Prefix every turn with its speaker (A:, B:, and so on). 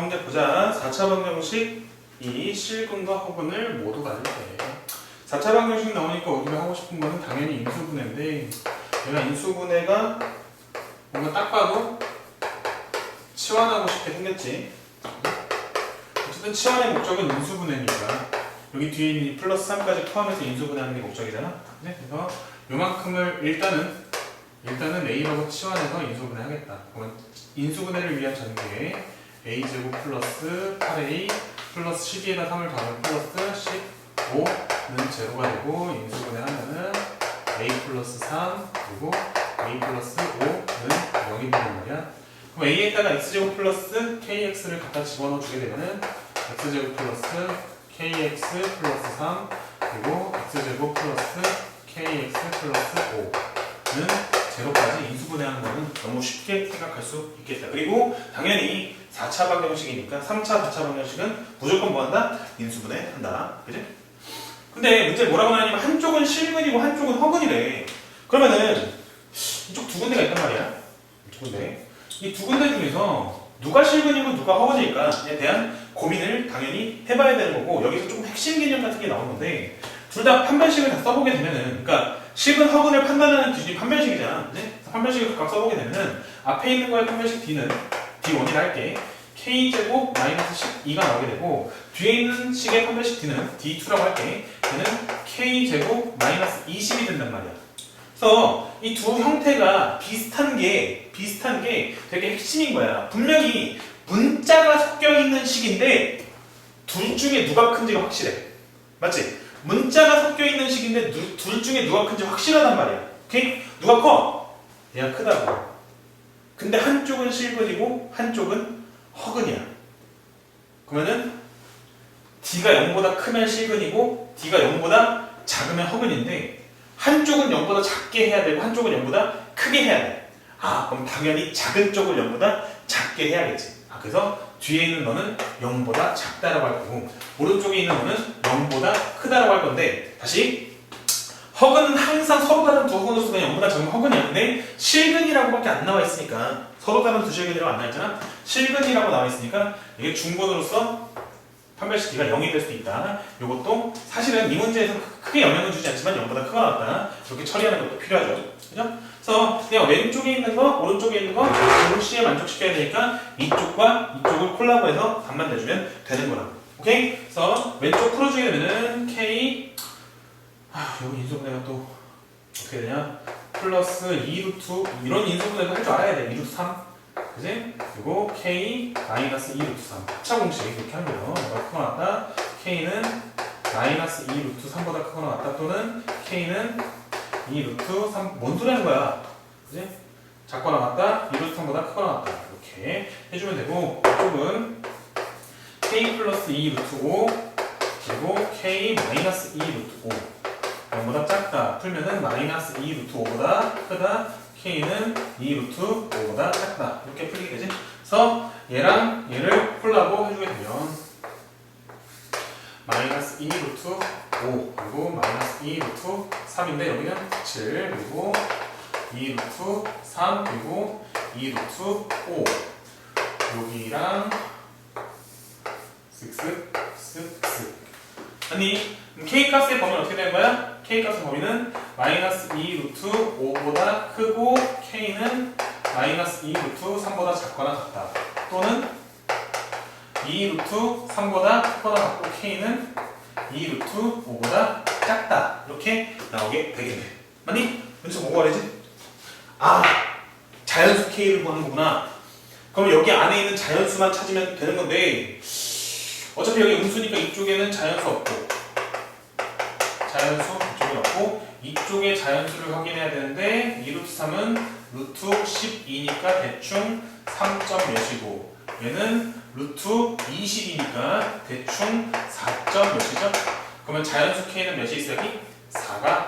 A: 문제 보자. 4차 방정식 이 실근과 허근을 모두 가질 때 4차 방정식 나오니까 우리가 하고 싶은 거는 당연히 인수분해인데 얘가 인수분해가 뭔가 딱 봐도 치환하고 싶게 생겼지. 어쨌든 치환의 목적은 인수분해니까 여기 뒤에 있는 이 플러스 3까지 포함해서 인수분해하는 게 목적이잖아. 네? 그래서 요만큼을 일단은 일단은 A라고 치환해서 인수분해 하겠다. 그러면 인수분해를 위한 전개 A제곱 플러스 8A 플러스 12에다 3을 더하면 플러스 15는 제로가 되고 인수분해 하면은 A 플러스 3 그리고 A 플러스 5는 0이 되는 말이야. 그럼 A에다가 X제곱 플러스 KX를 갖다 집어넣어 주게 되면은 X제곱 플러스 KX 플러스 3 그리고 X제곱 플러스 KX 플러스 5는 제로까지 인수분해하는 거는 너무 쉽게 생각할 수 있겠다. 그리고 당연히 4차 방정식이니까 3차, 4차 방정식은 무조건 뭐한다? 인수분해 한다. 그지? 근데 문제 뭐라고 나냐면 한쪽은 실근이고 한쪽은 허근이래. 그러면은 이쪽 두 군데가 있단 말이야. 두 군데. 이 두 군데 중에서 누가 실근이고 누가 허근일까에 대한 고민을 당연히 해봐야 되는 거고 여기서 조금 핵심 개념 같은 게 나오는 건데 둘 다 판별식을 다 써보게 되면은 그러니까 실근 허근을 판단하는 기준이 판별식이잖아. 네? 판별식을 각각 써보게 되면은 앞에 있는 거의 판별식 D는 D1이라 할게. K제곱 마이너스 12가 나오게 되고 뒤에 있는 식의 판별식 D는 D2라고 할게. 얘는 K제곱 마이너스 20이 된단 말이야. 그래서 이 두 형태가 비슷한 게 비슷한 게 되게 핵심인 거야. 분명히 문자가 섞여 있는 식인데 둘 중에 누가 큰지가 확실해. 맞지? 문자가 섞여 있는 식인데 누- 둘 중에 누가 큰지 확실하단 말이야. 오케이? 누가 커? 얘가 크다고. 근데 한쪽은 실근이고 한쪽은 허근이야. 그러면은 D가 0보다 크면 실근이고 D가 0보다 작으면 허근인데 한쪽은 0보다 작게 해야 되고 한쪽은 0보다 크게 해야 돼. 아, 그럼 당연히 작은 쪽을 0보다 작게 해야겠지. 아, 그래서 뒤에 있는 너는 0보다 작다라고 할 거고 오른쪽에 있는 너는 0보다 크다라고 할 건데 다시 허근은 항상 서로 다른 두 허근으로서 그냥 0보다 작으면 허근이었는데 실근이라고밖에 안 나와 있으니까 서로 다른 두 실근이라고 안 나와 있잖아. 실근이라고 나와 있으니까 이게 중근으로서 판별식 D가 0이 될 수도 있다. 이것도 사실은 이 문제에서 크게 영향을 주지 않지만 0보다 크거나 같다. 이렇게 처리하는 것도 필요하죠. 그죠? 그래서 그냥 왼쪽에 있는 거, 오른쪽에 있는 거 동시에 만족시켜야 되니까 이쪽과 이쪽을 콜라보해서 답만 내주면 되는 거라고. 오케이? 그래서 왼쪽 풀어주게 되면은 K 아, 여기 인수분해가 또 어떻게 되냐? 플러스 2루트 이런 인수분해도 할 줄 알아야 돼. 2루트 3 그지? 그리고 K 마이너스 2 루트 3 합차 공식 이렇게 하면. 뭐가 크거나 같다. K는 마이너스 2 루트 3보다 크거나 같다. 또는 K는 2 루트 3. 뭔 소리 하는 거야? 그지? 작거나 같다. 2 루트 3보다 크거나 같다. 이렇게 해주면 되고 이쪽은 K 플러스 2 루트 5 그리고 K 마이너스 2 루트 5 0보다 작다. 풀면은 마이너스 2 루트 5보다 크다. K는 2 루트 5보다 작다. 이렇게 풀리게 되지. 그래서 얘랑 얘를 콜라보 해주게 되면 마이너스 2 루트 5 그리고 마이너스 2 루트 3인데 여기는 7 그리고 2 루트 3 그리고 2 루트 5 여기랑 쓱쓱 쓱쓱 아니 그럼 K 값의 범위는 어떻게 되는 거야? K 값의 범위는 마이너스 2 루트 5보다 크고 K는 마이너스 2 루트 3보다 작거나 같다. 또는 2 루트 3보다 크거나 같고 K는 2 루트 5보다 작다. 이렇게 나오게 되겠네. 맞니? 여기서 뭐가 되지? 아, 자연수 K를 보는 거구나. 그럼 여기 안에 있는 자연수만 찾으면 되는 건데 어차피 여기 음수니까 이쪽에는 자연수 없고 자연수 이쪽에 자연수를 확인해야 되는데 2 루트 3은 루트 12니까 대충 3점 몇이고 얘는 루트 20이니까 대충 4점 몇이죠? 그러면 자연수 K는 몇이 있어야 기 4가